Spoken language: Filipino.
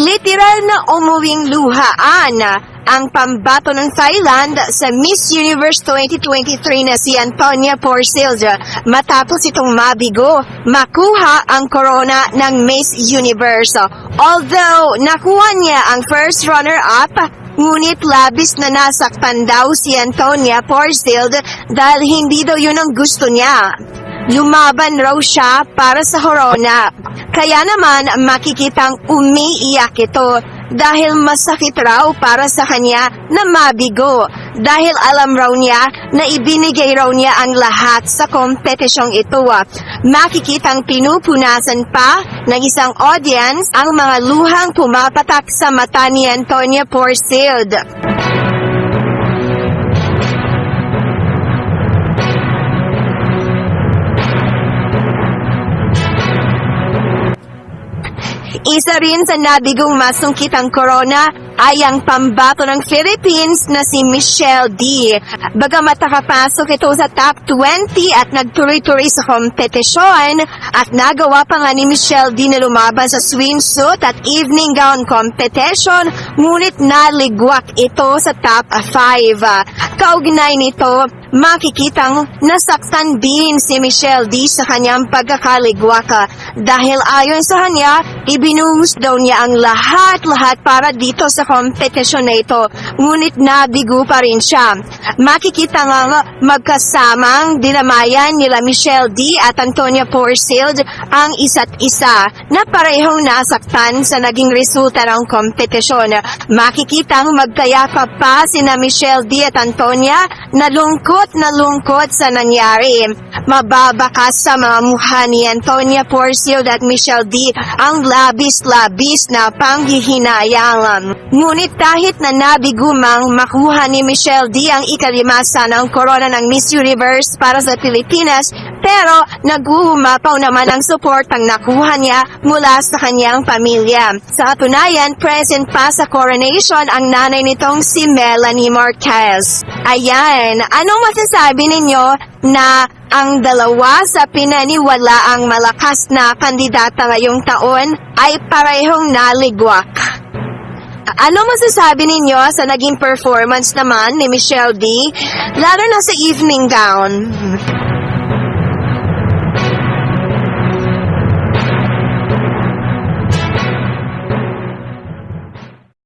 Literal na umuwing luhaan ang pambato ng Thailand sa Miss Universe 2023 na si Antonia Porcels matapos itong mabigo makuha ang corona ng Miss Universe. Although nakuha niya ang first runner-up, ngunit labis na nasaktan daw si Antonia Porcels dahil hindi daw yun ang gusto niya. Lumaban raw siya para sa corona. Kaya naman makikitang umiiyak ito dahil masakit raw para sa kanya na mabigo. Dahil alam raw niya na ibinigay raw niya ang lahat sa kompetisyong ito. Makikitang pinupunasan pa ng isang audience ang mga luhang pumapatak sa mata ni Antonia Porceld. Isa rin sa nabigong masungkit ang corona ay ang pambato ng Philippines na si Michelle D. Bagamat nakapasok ito sa top 20 at nagtuloy-tuloy sa kompetisyon at nagawa pa nga ni Michelle D na lumaban sa swimsuit at evening gown competition ngunit naligwak ito sa top 5. Kaugnay nito, makikitang nasaktan din si Michelle D sa kanyang pagkakaligwak dahil ayon sa kanya, ibinuhos daw niya ang lahat-lahat para dito sa kompetisyon na ito, ngunit nabigo pa rin siya. Makikita nga magkasamang dinamayan nila Michelle D at Antonia Porceld ang isa't isa na parehong nasaktan sa naging resulta ng kompetisyon. Makikitang magkayakap pa sina Michelle D at Antonia na lungkot na lungkot sa nangyari. Mababakas sa mga mukha ni Antonia Porceld at Michelle D ang labis-labis na panghihinayang. Ngunit kahit na nabigumang makuha ni Michelle D ang ikalimasa ng corona ng Miss Universe para sa Pilipinas, pero nag-uumapaw naman ang support ang nakuha niya mula sa kanyang pamilya. Sa katunayan, present pa sa coronation ang nanay nitong si Melanie Marquez. Ayan, anong masasabi ninyo na ang dalawa sa pinaniwala ang malakas na kandidata ngayong taon ay parehong naligwak? Ano masasabi ninyo sa naging performance naman ni Michelle D? Lalo na sa evening gown.